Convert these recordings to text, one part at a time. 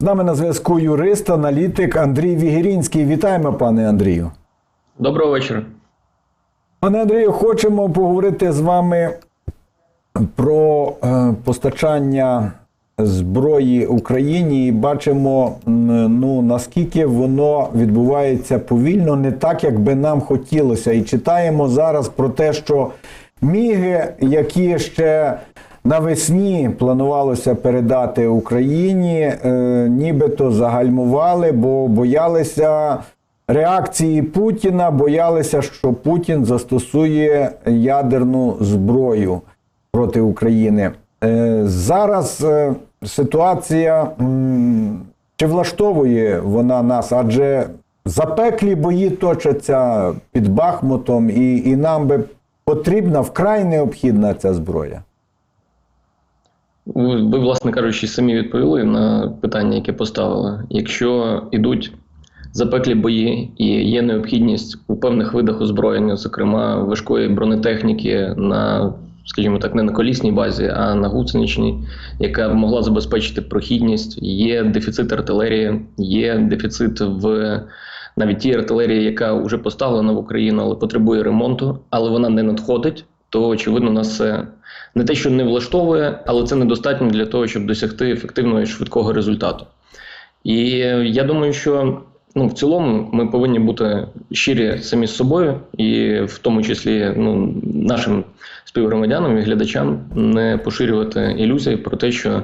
З нами на зв'язку юрист, аналітик Андрій Вігірінський. Вітаємо, пане Андрію. Доброго вечора. Пане Андрію, хочемо поговорити з вами про е, постачання зброї Україні і бачимо, ну наскільки воно відбувається повільно, не так, як би нам хотілося. І читаємо зараз про те, що міги, які ще навесні планувалося передати Україні, е, нібито загальмували, бо боялися реакції Путіна, боялися, що Путін застосує ядерну зброю проти України. Е, Зараз е, ситуація м, чи влаштовує вона нас, адже запеклі бої точаться під Бахмутом, і, і нам би потрібна вкрай необхідна ця зброя. Ви, власне кажучи, самі відповіли на питання, яке поставили. Якщо йдуть запеклі бої і є необхідність у певних видах озброєння, зокрема важкої бронетехніки на, скажімо так, не на колісній базі, а на гусеничній, яка б могла забезпечити прохідність, є дефіцит артилерії, є дефіцит в навіть тій артилерії, яка вже поставлена в Україну, але потребує ремонту, але вона не надходить, то очевидно нас це не те, що не влаштовує, але це недостатньо для того, щоб досягти ефективного і швидкого результату. І я думаю, що ну, в цілому ми повинні бути щирі самі з собою, і в тому числі ну, нашим співгромадянам і глядачам не поширювати ілюзії про те, що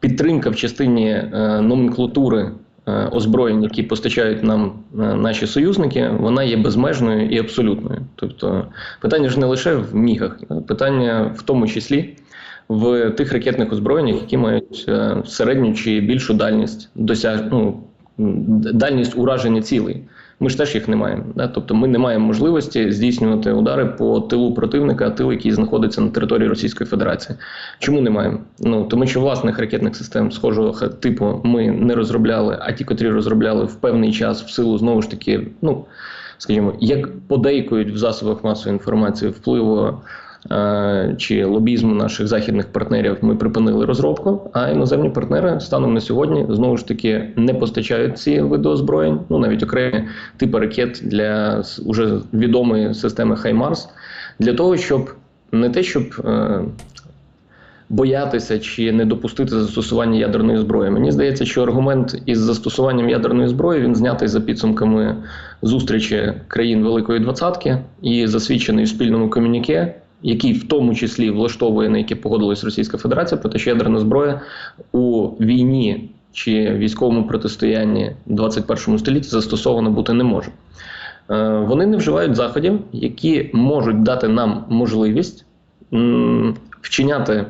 підтримка в частині е, номенклатури озброєнь, які постачають нам е, наші союзники, вона є безмежною і абсолютною. Тобто питання ж не лише в мігах, питання в тому числі в тих ракетних озброєннях, які мають е, середню чи більшу дальність досяг... ну, дальність ураження цілей. Ми ж теж їх не маємо. Да? Тобто ми не маємо можливості здійснювати удари по тилу противника, тил, який знаходиться на території Російської Федерації. Чому не маємо? Ну тому що власних ракетних систем схожого типу ми не розробляли, а ті, котрі розробляли в певний час в силу знову ж таки, ну скажімо, як подейкують в засобах масової інформації впливу чи лобізму наших західних партнерів, ми припинили розробку. А іноземні партнери станом на сьогодні знову ж таки не постачають ці види озброєнь, ну навіть окремі типи ракет для уже відомої системи Хаймарс, для того, щоб не те, щоб е, боятися чи не допустити застосування ядерної зброї. Мені здається, що аргумент із застосуванням ядерної зброї він знятий за підсумками зустрічі країн Великої Двадцятки і засвідчений в спільному комюніке, який в тому числі влаштовує на які погодилась Російська Федерація, про те, що ядерна зброя у війні чи військовому протистоянні в 21 столітті застосована бути не може. Е, Вони не вживають заходів, які можуть дати нам можливість вчиняти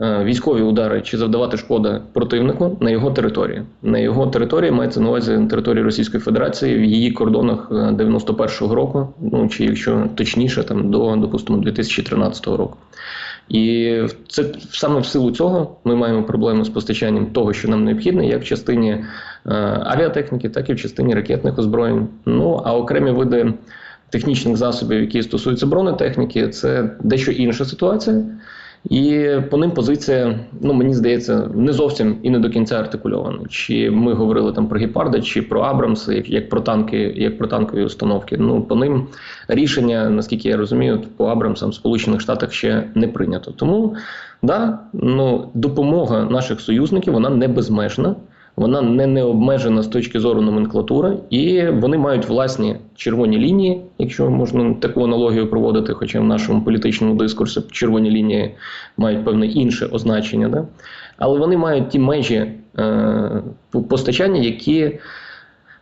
військові удари чи завдавати шкоди противнику на його території. На його території мається на увазі на території Російської Федерації в її кордонах е, 91-го року, ну чи якщо точніше, там до допустимо 2013 року. І це саме в силу цього ми маємо проблеми з постачанням того, що нам необхідно, як в частині е, авіатехніки, так і в частині ракетних озброєнь. Ну а окремі види технічних засобів, які стосуються бронетехніки, це дещо інша ситуація. І по ним позиція, ну мені здається, не зовсім і не до кінця артикульована. Чи ми говорили там про гепарда, чи про Абрамси, як, як про танки, як про танкові установки. Ну по ним рішення, наскільки я розумію, по Абрамсам в Сполучених Штатах ще не прийнято. Тому да, ну допомога наших союзників вона не безмежна. Вона не необмежена з точки зору номенклатури, і вони мають власні червоні лінії, якщо можна таку аналогію проводити, хоча в нашому політичному дискурсі червоні лінії мають певне інше означення. Да? Але вони мають ті межі е, постачання, які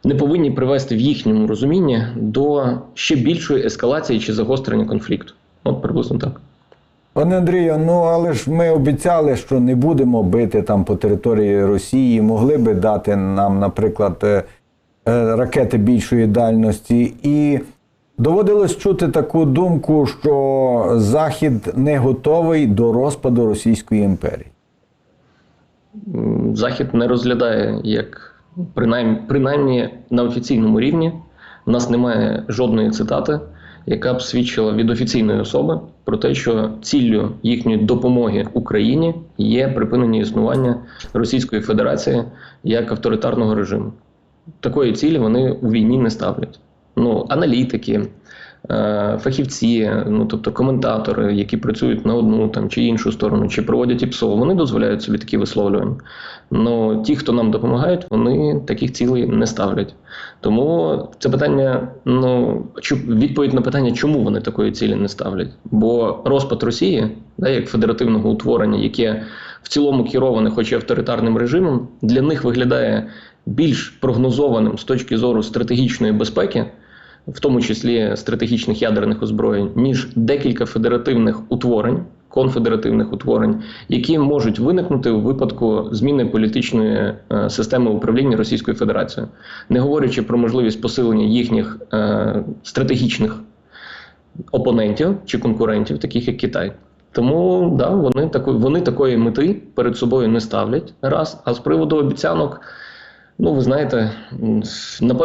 не повинні привести в їхньому розумінні до ще більшої ескалації чи загострення конфлікту. От приблизно так. Пане Андрію, ну але ж ми обіцяли, що не будемо бити там по території Росії. Могли би дати нам, наприклад, е, е, ракети більшої дальності. І доводилось чути таку думку, що Захід не готовий до розпаду Російської імперії. Захід не розглядає як принаймні, принаймні на офіційному рівні. У нас немає жодної цитати, яка б свідчила від офіційної особи про те, що ціллю їхньої допомоги Україні є припинення існування Російської Федерації як авторитарного режиму. Такої цілі вони у війні не ставлять. Ну, аналітики, фахівці, ну тобто коментатори, які працюють на одну там чи іншу сторону, чи проводять ІПСО, вони дозволяють собі такі висловлювання. Ну ті, хто нам допомагають, вони таких цілей не ставлять. Тому це питання, ну відповідь на питання, чому вони такої цілі не ставлять. Бо розпад Росії, да, як федеративного утворення, яке в цілому кероване, хоч і авторитарним режимом, для них виглядає більш прогнозованим з точки зору стратегічної безпеки, в тому числі стратегічних ядерних озброєнь, ніж декілька федеративних утворень, конфедеративних утворень, які можуть виникнути у випадку зміни політичної е, системи управління Російською Федерацією, не говорячи про можливість посилення їхніх е, стратегічних опонентів чи конкурентів, таких як Китай. Тому да, вони тако, вони такої мети перед собою не ставлять раз. А з приводу обіцянок, ну ви знаєте,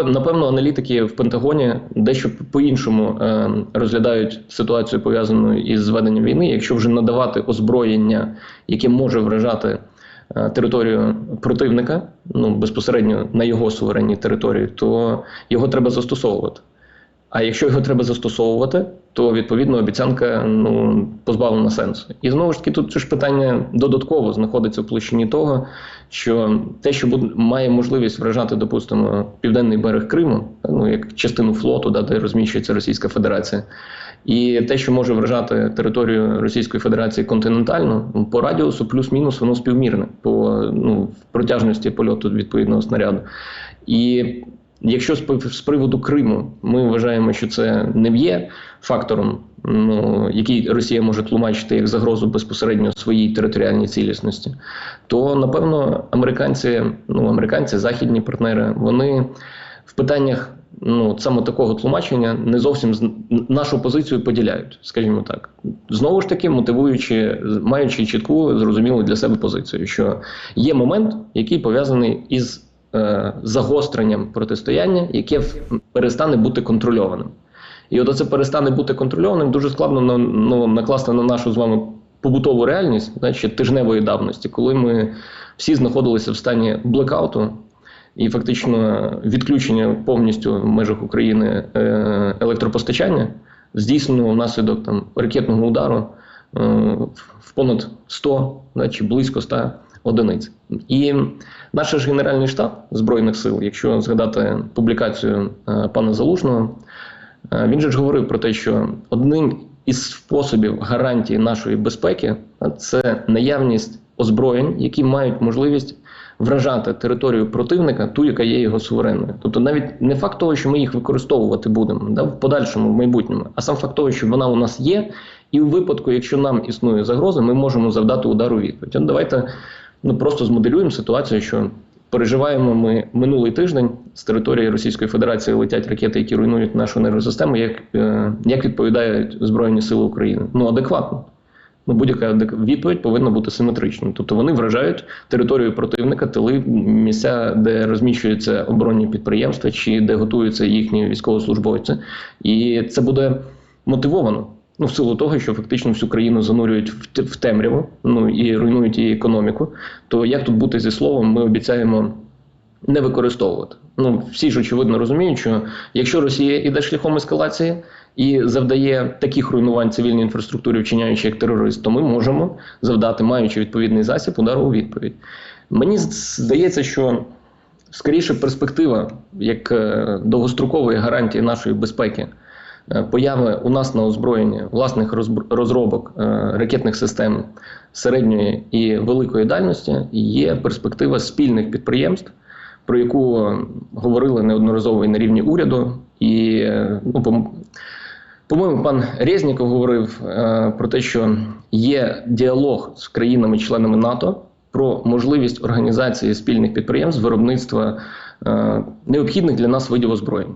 напевно, аналітики в Пентагоні дещо по-іншому е, розглядають ситуацію пов'язану із зведенням війни. Якщо вже надавати озброєння, яке може вражати е, територію противника, ну безпосередньо на його суверенній території, то його треба застосовувати. А якщо його треба застосовувати, то відповідно обіцянка ну позбавлена сенсу. І знову ж таки, тут це ж питання додатково знаходиться в площині того, що те, що буде має можливість вражати, допустимо, південний берег Криму, ну як частину флоту, да, де розміщується Російська Федерація, і те, що може вражати територію Російської Федерації континентально, по радіусу плюс-мінус воно співмірне по ну, протяжності польоту відповідного снаряду. І Якщо з приводу Криму ми вважаємо, що це не є фактором, ну який Росія може тлумачити як загрозу безпосередньо своїй територіальній цілісності, то напевно американці, ну американці, західні партнери, вони в питаннях ну саме такого тлумачення не зовсім нашу позицію поділяють, скажімо так, знову ж таки мотивуючи, маючи чітку зрозумілу для себе позицію, що є момент, який пов'язаний із е, загостренням протистояння, яке перестане бути контрольованим. І от це перестане бути контрольованим дуже складно на, ну, накласти на нашу з вами побутову реальність, значить тижневої давності, коли ми всі знаходилися в стані блекауту. І фактично відключення повністю в межах України е, електропостачання здійснено внаслідок там ракетного удару е, в понад 100, да, чи близько 100 одиниць. І наш ж Генеральний штаб Збройних сил, якщо згадати публікацію е, пана Залужного, е, він же ж говорив про те, що одним із способів гарантії нашої безпеки це наявність озброєнь, які мають можливість вражати територію противника, ту, яка є його суверенною. Тобто, навіть не факт того, що ми їх використовувати будемо да, в подальшому, в майбутньому, а сам факт того, що вона у нас є, і у випадку, якщо нам існує загроза, ми можемо завдати удару відповідь. От давайте ну просто змоделюємо ситуацію, що переживаємо ми минулий тиждень з території Російської Федерації летять ракети, які руйнують нашу енергосистему. Як, е, як відповідають Збройні Сили України? Ну адекватно. Ну, будь-яка відповідь повинна бути симетричною. Тобто вони вражають територію противника, тили, місця, де розміщуються оборонні підприємства чи де готуються їхні військовослужбовці. І це буде мотивовано. Ну, в силу того, що фактично всю країну занурюють в, темряву, ну і руйнують її економіку. То як тут бути зі словом, ми обіцяємо не використовувати. Ну всі ж очевидно розуміють, що якщо Росія іде шляхом ескалації і завдає таких руйнувань цивільній інфраструктурі, вчиняючи як терорист, то ми можемо завдати, маючи відповідний засіб, удару у відповідь. Мені здається, що скоріше перспектива як е, довгострокової гарантії нашої безпеки. Е, Появи у нас на озброєнні власних розробок е, ракетних систем середньої і великої дальності є перспектива спільних підприємств, про яку говорили неодноразово і на рівні уряду. І е, ну, по- по-моєму, пан Резніков говорив про те, що є діалог з країнами-членами НАТО про можливість організації спільних підприємств виробництва необхідних для нас видів озброєнь.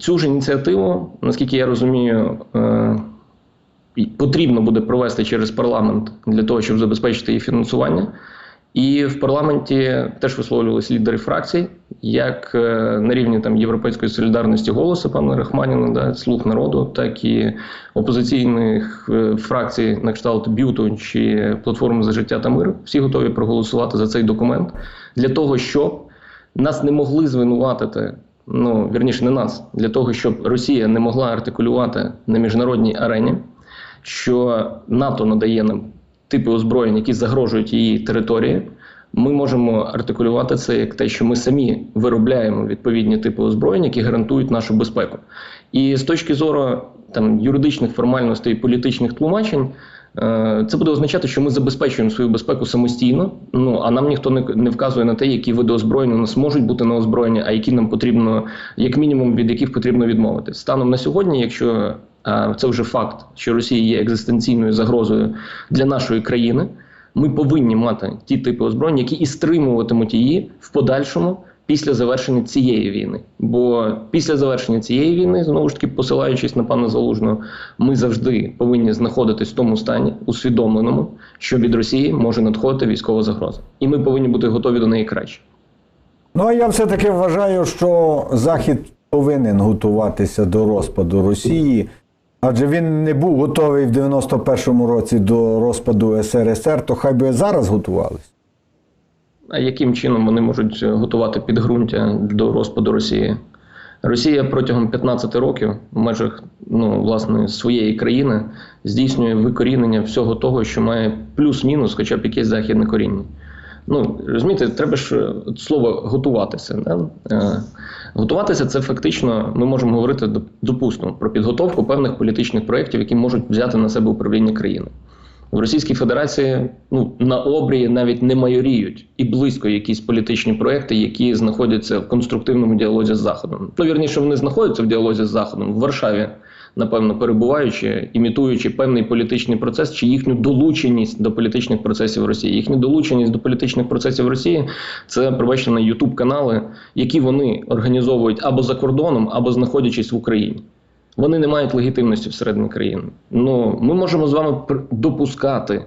Цю ж ініціативу, наскільки я розумію, е, потрібно буде провести через парламент для того, щоб забезпечити її фінансування. І в парламенті теж висловлювалися лідери фракцій, як е, на рівні там Європейської солідарності голосу пана Рахманіна, да, слуг народу, так і опозиційних е, фракцій на кшталт Бюту чи платформи за життя та мир. Всі готові проголосувати за цей документ для того, щоб нас не могли звинуватити. Ну вірніше, не нас, для того, щоб Росія не могла артикулювати на міжнародній арені, що НАТО надає нам типи озброєнь, які загрожують її території. Ми можемо артикулювати це як те, що ми самі виробляємо відповідні типи озброєнь, які гарантують нашу безпеку. І з точки зору там юридичних формальностей і політичних тлумачень, це буде означати, що ми забезпечуємо свою безпеку самостійно. Ну а нам ніхто не, вказує на те, які види озброєння у нас можуть бути на озброєнні, а які нам потрібно, як мінімум, від яких потрібно відмовитись. Станом на сьогодні, якщо це вже факт, що Росія є екзистенційною загрозою для нашої країни. Ми повинні мати ті типи озброєнь, які і стримуватимуть її в подальшому після завершення цієї війни. Бо після завершення цієї війни, знову ж таки, посилаючись на пана Залужного, ми завжди повинні знаходитись в тому стані, усвідомленому, що від Росії може надходити військова загроза, і ми повинні бути готові до неї краще. Ну а я все-таки вважаю, що Захід повинен готуватися до розпаду Росії, адже він не був готовий в 91-му році до розпаду СРСР, то хай би зараз готувалися. А яким чином вони можуть готувати підґрунтя до розпаду Росії? Росія протягом 15 років в межах ну, власне, своєї країни здійснює викорінення всього того, що має плюс-мінус, хоча б якесь західне коріння. Ну, розумієте, треба ж е, слово готуватися. Да? Е, готуватися це фактично, ми можемо говорити допустимо про підготовку певних політичних проєктів, які можуть взяти на себе управління країною. В Російській Федерації ну, на обрії навіть не майоріють і близько якісь політичні проекти, які знаходяться в конструктивному діалозі з Заходом. Ну, вірніше, вони знаходяться в діалозі з Заходом в Варшаві, напевно, перебуваючи, імітуючи певний політичний процес чи їхню долученість до політичних процесів Росії. Їхню долученість до політичних процесів Росії це пробачте на Ютуб канали, які вони організовують або за кордоном, або знаходячись в Україні вони не мають легітимності всередині країни. Ну ми можемо з вами допускати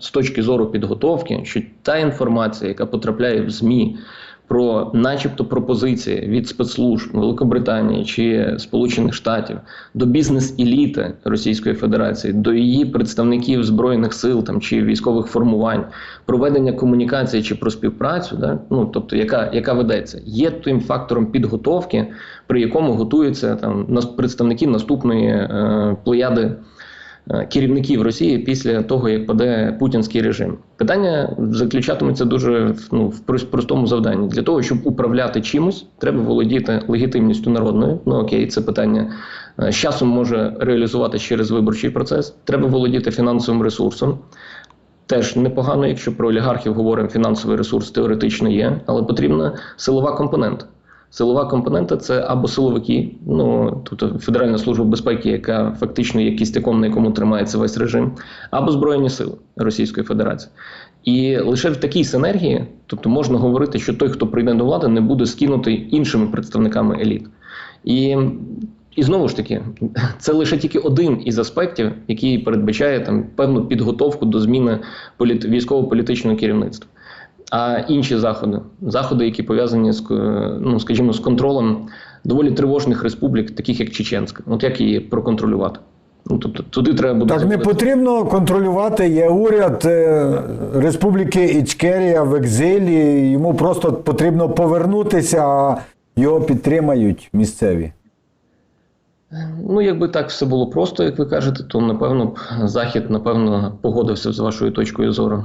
з точки зору підготовки, що та інформація, яка потрапляє в ЗМІ про, начебто, пропозиції від спецслужб Великобританії чи Сполучених Штатів до бізнес-еліти Російської Федерації, до її представників збройних сил там чи військових формувань, проведення комунікації чи про співпрацю, да, ну тобто, яка, яка ведеться, є тим фактором підготовки, при якому готуються там представники наступної е, плеяди керівників Росії після того, як паде путінський режим. Питання заключатиметься дуже ну, в простому завданні. Для того, щоб управляти чимось, треба володіти легітимністю народною. Ну окей, це питання е, з часом може реалізувати через виборчий процес. Треба володіти фінансовим ресурсом. Теж непогано, якщо про олігархів говоримо, фінансовий ресурс теоретично є, але потрібна силова компонента. Силова компонента це або силовики, ну тобто Федеральна служба безпеки, яка фактично є кістяком, на якому тримається весь режим, або Збройні сили Російської Федерації. І лише в такій синергії, тобто можна говорити, що той, хто прийде до влади, не буде скинутий іншими представниками еліт. І, і знову ж таки, це лише тільки один із аспектів, який передбачає там певну підготовку до зміни політ... військово-політичного керівництва. А інші заходи, заходи, які пов'язані з е, ну, скажімо, з контролем доволі тривожних республік, таких як Чеченська, от як її проконтролювати? Ну тобто туди треба буде Так не потрібно контролювати. Є уряд е, Республіки Ічкерія в екзилі. Йому просто потрібно повернутися, а його підтримають місцеві. Ну, якби так все було просто, як ви кажете, то напевно б захід напевно погодився з вашою точкою зору.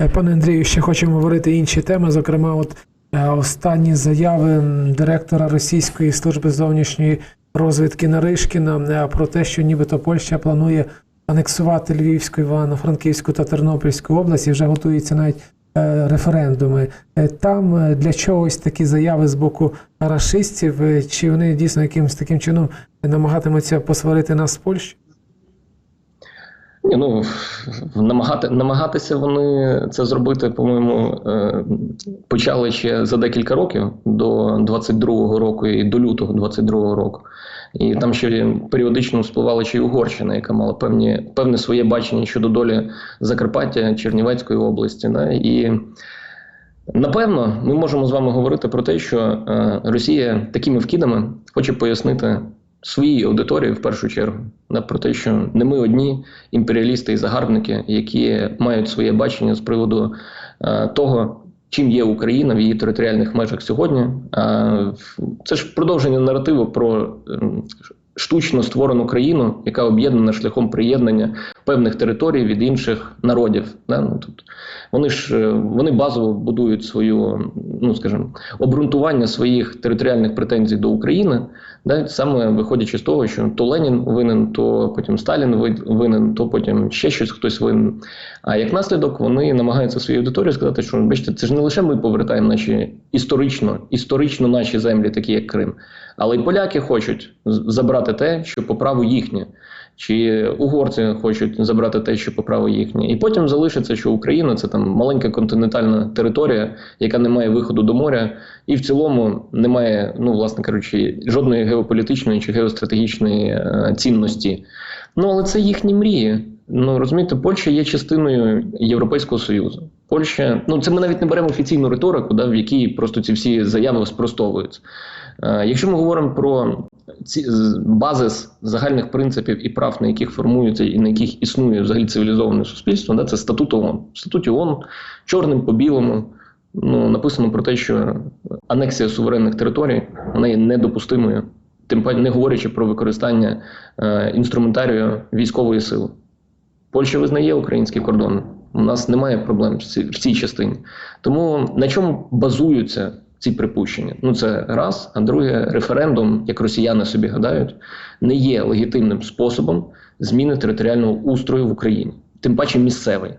Е, Пане Андрію, ще хочемо говорити інші теми. Зокрема, от е, останні заяви директора Російської служби зовнішньої розвідки Наришкіна е, про те, що нібито Польща планує анексувати Львівську, Івано-Франківську та Тернопільську область вже готуються навіть референдуми. Там для чогось такі заяви з боку рашистів, чи вони дійсно якимось таким чином намагатимуться посварити нас з Польщею? Ну намагати, намагатися вони це зробити, по-моєму, е, почали ще за декілька років до 22-го року і до лютого 22-го року. І там ще періодично спливала ще й Угорщина, яка мала певні, певне своє бачення щодо долі Закарпаття, Чернівецької області. Да? І напевно ми можемо з вами говорити про те, що е, Росія такими вкидами хоче пояснити своїй аудиторії в першу чергу на про те, що не ми одні імперіалісти і загарбники, які мають своє бачення з приводу е, того, чим є Україна в її територіальних межах сьогодні. Е, це ж продовження наративу про ем, штучно створену країну, яка об'єднана шляхом приєднання певних територій від інших народів. Да? Ну, тобто вони ж е, вони базово будують свою, ну скажімо, обґрунтування своїх територіальних претензій до України, да? саме виходячи з того, що то Ленін винен, то потім Сталін винен, то потім ще щось хтось винен. А як наслідок, вони намагаються своїй аудиторії сказати, що бачите, це ж не лише ми повертаємо наші історично, історично наші землі, такі як Крим, але й поляки хочуть забрати те, що по праву їхнє. Чи угорці хочуть забрати те, що по праву їхнє, і потім залишиться, що Україна це там маленька континентальна територія, яка не має виходу до моря, і в цілому не має, ну власне кажучи, жодної геополітичної чи геостратегічної е, цінності. Ну але це їхні мрії. Ну розумієте, Польща є частиною Європейського союзу. Польща, ну це ми навіть не беремо офіційну риторику, да, в якій просто ці всі заяви спростовуються. Е, якщо ми говоримо про ці базис загальних принципів і прав, на яких формується і на яких існує взагалі цивілізоване суспільство, да, це статут ООН. В статуті ООН чорним по білому ну, написано про те, що анексія суверенних територій вона є недопустимою, тим паче не говорячи про використання е, інструментарію військової сили. Польща визнає український кордон. У нас немає проблем в цій частині. Тому на чому базуються ці припущення? Ну це раз. А друге, референдум, як росіяни собі гадають, не є легітимним способом зміни територіального устрою в Україні, тим паче місцевий.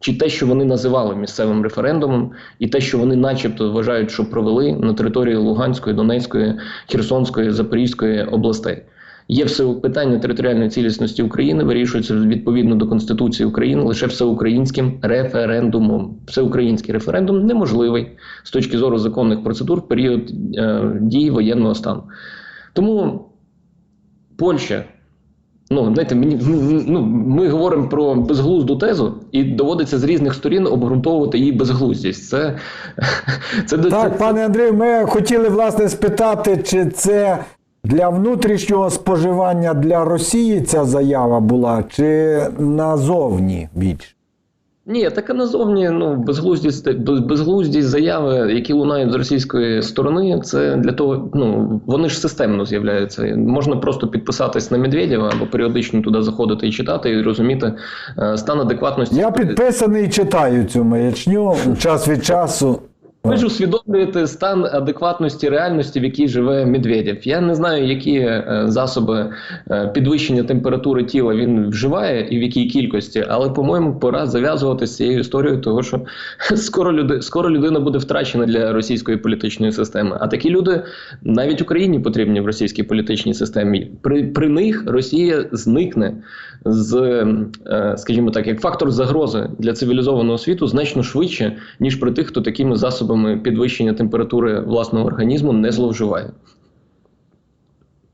Чи те, що вони називали місцевим референдумом, і те, що вони, начебто, вважають, що провели на території Луганської, Донецької, Херсонської, Запорізької областей. Є все питання територіальної цілісності України, вирішується відповідно до Конституції України лише всеукраїнським референдумом. Всеукраїнський референдум неможливий з точки зору законних процедур в період е, дії воєнного стану. Тому Польща. Ну, знаєте, мені ну, ми говоримо про безглузду тезу, і доводиться з різних сторін обґрунтовувати її безглуздість. Це, це, це, Так, пане Андрію, ми хотіли власне спитати, чи це для внутрішнього споживання для Росії ця заява була, чи назовні більше? Ні, така назовні ну, безглуздість, без- безглуздість заяви, які лунають з російської сторони, це для того, ну вони ж системно з'являються. Можна просто підписатись на Медведєва або періодично туди заходити і читати, і розуміти е, стан адекватності. Я підписаний і читаю цю маячню час від часу. Ви ж усвідомлюєте стан адекватності реальності, в якій живе Медведєв. Я не знаю, які е, засоби е, підвищення температури тіла він вживає і в якій кількості, але, по-моєму, пора зав'язувати з цією історією, того що скоро люди, скоро людина буде втрачена для російської політичної системи. А такі люди навіть Україні потрібні в російській політичній системі. При, при них Росія зникне з, е, скажімо так, як фактор загрози для цивілізованого світу значно швидше, ніж при тих, хто такими засобами підвищення температури власного організму не зловживає.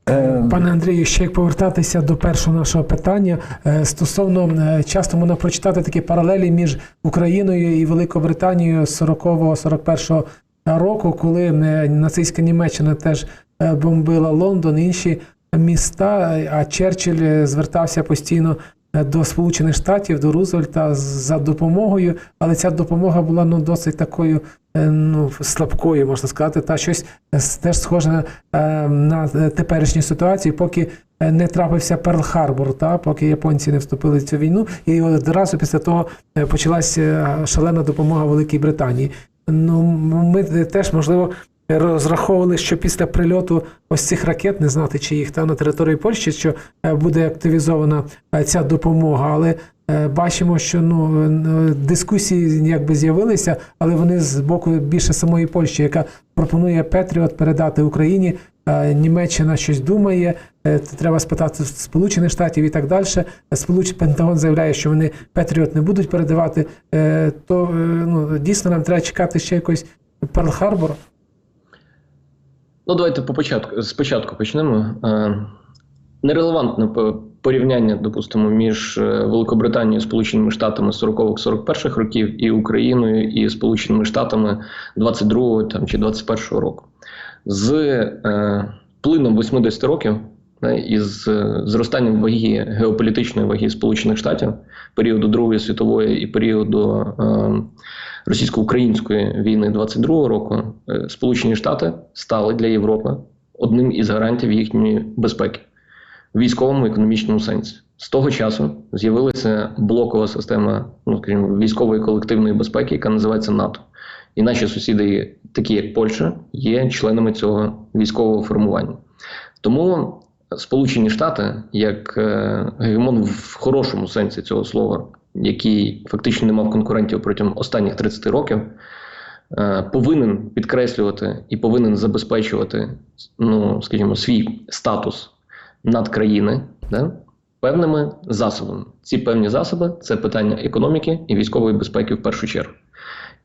Е, Пане Андрію, ще як повертатися до першого нашого питання е, стосовно е, часто можна прочитати такі паралелі між Україною і Великобританією з 40-41 року, коли нацистська Німеччина теж бомбила Лондон, інші міста. А Черчилль звертався постійно до Сполучених Штатів, до Рузвельта за допомогою, але ця допомога була ну досить такою е, ну, слабкою, можна сказати, та щось е, теж схоже е, на е, теперішню ситуацію, поки е, не трапився Перл-Харбор, та поки японці не вступили в цю війну, і одразу після того е, почалася е, шалена допомога Великій Британії. Ну, ми е, теж можливо. Розраховували, що після прильоту ось цих ракет, не знати, чи їх там на території Польщі, що е, буде активізована е, ця допомога, але е, бачимо, що ну дискусії якби з'явилися, але вони з боку більше самої Польщі, яка пропонує Петріот передати Україні. Німеччина щось думає, треба спитати Сполучених Штатів і так далі. Сполуч Пентагон заявляє, що вони Петріот не будуть передавати. То ну дійсно нам треба чекати ще якось Перл-Харбор. Ну, давайте по початку спочатку почнемо. Е, нерелевантне порівняння, допустимо, між е, Великобританією і Сполученими Штатами 40-41 років і Україною і Сполученими Штатами 22 там, чи 21 року. З е, плином 80 років да, і з е, зростанням ваги геополітичної ваги Сполучених Штатів періоду Другої світової і періоду е, російсько-української війни 22 року, е, Сполучені Штати стали для Європи одним із гарантів їхньої безпеки в військовому економічному сенсі. З того часу з'явилася блокова система ну, скажімо, військової колективної безпеки, яка називається НАТО. І наші сусіди, такі як Польща, є членами цього військового формування. Тому Сполучені Штати, як е, гегемон в хорошому сенсі цього слова, який фактично не мав конкурентів протягом останніх 30 років, е, повинен підкреслювати і повинен забезпечувати, ну скажімо, свій статус надкраїни да, певними засобами. Ці певні засоби це питання економіки і військової безпеки в першу чергу.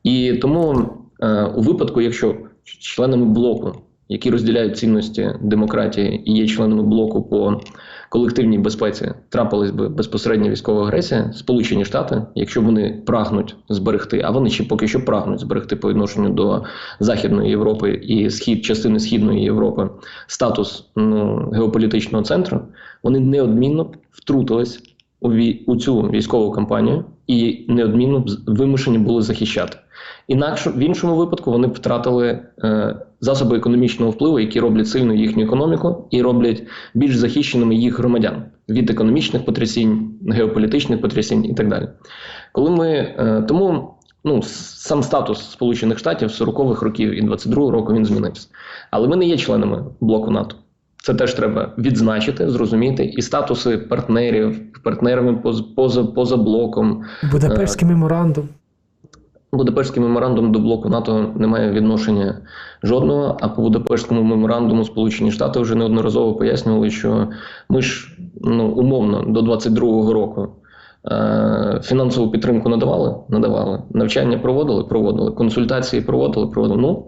І тому е, у випадку, якщо членами блоку, які розділяють цінності демократії і є членами блоку по колективній безпеці, трапилась би безпосередня військова агресія, Сполучені Штати, якщо вони прагнуть зберегти, а вони ще поки що прагнуть зберегти по відношенню до Західної Європи і схід частини Східної Європи статус ну, геополітичного центру, вони неодмінно втрутились у, вій- у цю військову кампанію і неодмінно вимушені були захищати. Інакше в іншому випадку вони втратили е, засоби економічного впливу, які роблять сильну їхню економіку і роблять більш захищеними їх громадян від економічних потрясінь, геополітичних потрясінь і так далі. Коли ми е, тому ну, сам статус Сполучених Штатів 40-х років і 22-го року він змінився. Але ми не є членами блоку НАТО. Це теж треба відзначити, зрозуміти, і статуси партнерів, партнерами поза, поза, блоком, Будапештський меморандум. Будапештський меморандум до блоку НАТО не має відношення жодного. А по Будапештському меморандуму Сполучені Штати вже неодноразово пояснювали, що ми ж ну умовно до 22-го року е- фінансову підтримку надавали, надавали, навчання проводили, проводили, консультації проводили, проводили. Ну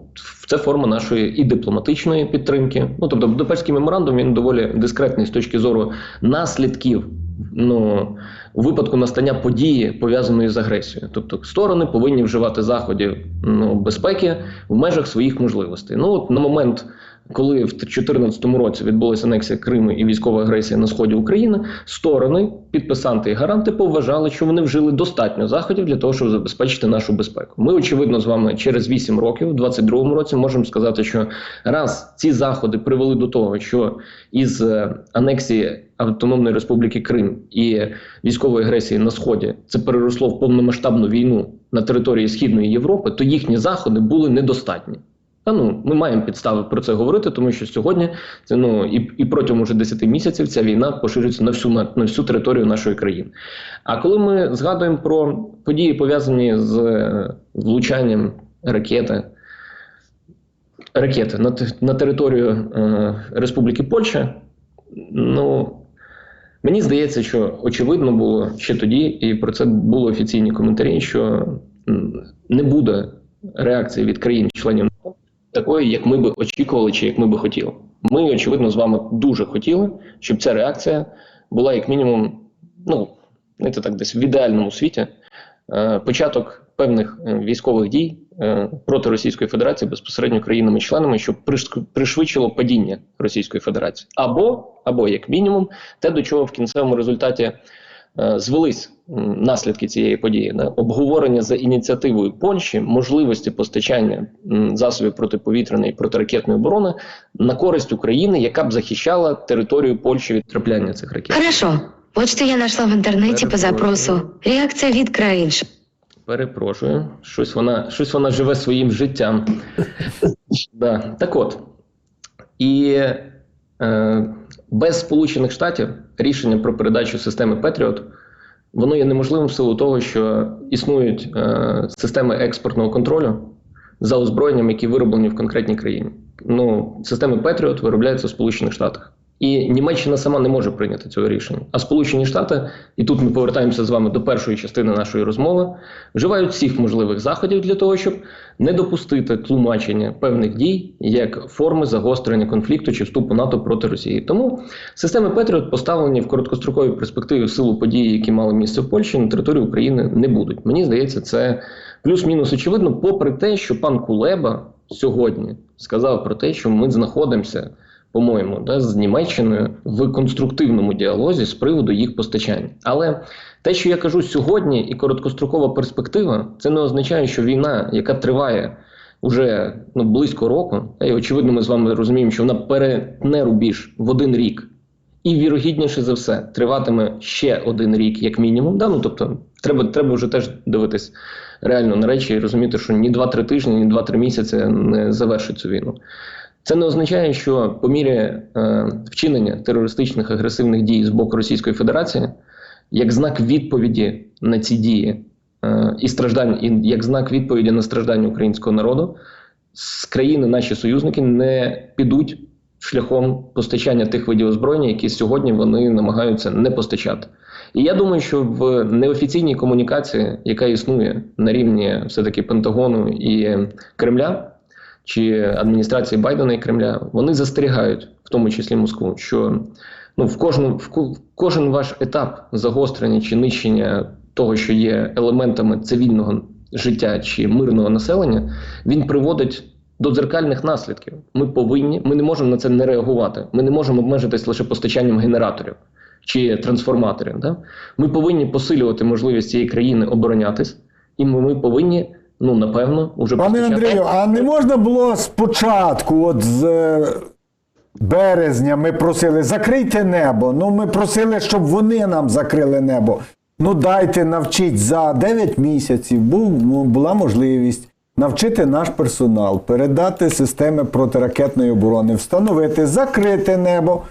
це форма нашої і дипломатичної підтримки. Ну тобто, Будапештський меморандум він доволі дискретний з точки зору наслідків. Ну, у випадку настання події пов'язаної з агресією, тобто сторони повинні вживати заходів ну, безпеки в межах своїх можливостей. Ну от на момент, коли в 2014 році відбулася анексія Криму і військова агресія на сході України, сторони, підписанти і гаранти поважали, що вони вжили достатньо заходів для того, щоб забезпечити нашу безпеку. Ми очевидно з вами через 8 років, у 2022 році, можемо сказати, що раз ці заходи привели до того, що із е, анексії Автономної Республіки Крим і військової агресії на сході це переросло в повномасштабну війну на території Східної Європи, то їхні заходи були недостатні. Та ну ми маємо підстави про це говорити, тому що сьогодні це ну і, і протягом уже 10 місяців ця війна поширюється на всю на, на всю територію нашої країни. А коли ми згадуємо про події пов'язані з влучанням ракети, ракети на, на територію е, Республіки Польща, ну Мені здається, що очевидно було ще тоді, і про це були офіційні коментарі, що не буде реакції від країн-членів такої, як ми би очікували, чи як ми би хотіли. Ми, очевидно, з вами дуже хотіли, щоб ця реакція була як мінімум, ну знаєте, так, десь в ідеальному світі. е, Початок певних е, військових дій е, проти Російської Федерації безпосередньо країнами-членами, щоб приш- пришвидшило падіння Російської Федерації, або, або як мінімум, те, до чого в кінцевому результаті звелись наслідки цієї події, да? обговорення за ініціативою Польщі можливості постачання засобів протиповітряної і протиракетної оборони на користь України, яка б захищала територію Польщі від трапляння цих ракет. Хорошо. Вот что я нашла в интернете по запросу. Реакция вид краин. Перепрошую, щось вона, щось вона живе своїм життям. да. Так от. І е, без Сполучених Штатів рішення про передачу системи Петріот воно є неможливим в силу того, що існують е, системи експортного контролю за озброєнням, які вироблені в конкретній країні. Ну, системи Петріот виробляються в Сполучених Штатах. І Німеччина сама не може прийняти цього рішення. А Сполучені Штати, і тут ми повертаємося з вами до першої частини нашої розмови, вживають всіх можливих заходів для того, щоб не допустити тлумачення певних дій як форми загострення конфлікту чи вступу НАТО проти Росії. Тому системи Петріот поставлені в короткостроковій перспективі в силу подій, які мали місце в Польщі, на території України не будуть. Мені здається, це плюс-мінус очевидно, попри те, що пан Кулеба сьогодні сказав про те, що ми знаходимося по-моєму, да, з Німеччиною в конструктивному діалозі з приводу їх постачання. Але те, що я кажу сьогодні, і короткострокова перспектива, це не означає, що війна, яка триває уже ну, близько року, і очевидно, ми з вами розуміємо, що вона перетне рубіж в один рік. І вірогідніше за все триватиме ще один рік, як мінімум. Да? Ну, тобто, треба, треба вже теж дивитись реально на речі і розуміти, що ні 2-3 тижні, ні 2-3 місяці не завершить цю війну. Це не означає, що по мірі е, вчинення терористичних агресивних дій з боку Російської Федерації, як знак відповіді на ці дії е, і страждань, і як знак відповіді на страждання українського народу, з країни наші союзники не підуть шляхом постачання тих видів озброєння, які сьогодні вони намагаються не постачати. І я думаю, що в неофіційній комунікації, яка існує на рівні все-таки Пентагону і Кремля, чи адміністрації Байдена і Кремля, вони застерігають, в тому числі Москву, що ну, в, кожну, в, кожен ваш етап загострення чи нищення того, що є елементами цивільного життя чи мирного населення, він приводить до дзеркальних наслідків. Ми повинні, ми не можемо на це не реагувати. Ми не можемо обмежитись лише постачанням генераторів чи трансформаторів. Да? Ми повинні посилювати можливість цієї країни оборонятись, і ми, ми повинні, ну напевно, уже Пане Андрію, а не можна було спочатку, от з е, березня, ми просили закрийте небо. Ну, ми просили, щоб вони нам закрили небо. Ну, дайте навчіть за 9 місяців. Був, ну, була можливість навчити наш персонал, передати системи протиракетної оборони, встановити, закрити небо.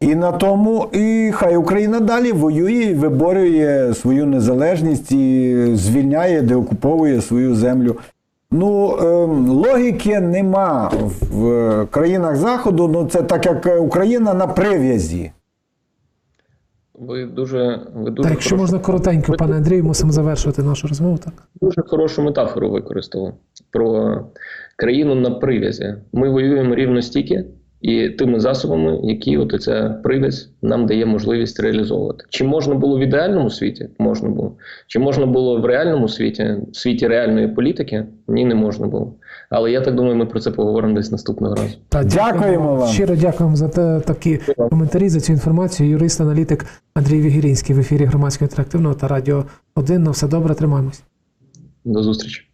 І на тому, і хай Україна далі воює, і виборює свою незалежність і звільняє, деокуповує свою землю. Ну, ем, логіки нема в е, країнах Заходу. Ну, це так як Україна на прив'язі. Ви дуже, ви дуже Так, якщо хорошу- можна коротенько, пане Андрію, мусимо завершувати нашу розмову. Так. дуже хорошу метафору використали про країну на прив'язі. Ми воюємо рівно стільки і тими засобами, які от ця прив'язь нам дає можливість реалізовувати. Чи можна було в ідеальному світі? Можна було. Чи можна було в реальному світі, в світі реальної політики? Ні, не можна було. Але я так думаю, ми про це поговоримо десь наступного разу. Та, Дякуємо вам. Щиро дякуємо за те, такі коментарі, за цю інформацію. Юрист-аналітик Андрій Вігірінський в ефірі громадського інтерактивного та радіо 1. На все добре, тримаємось. До зустрічі.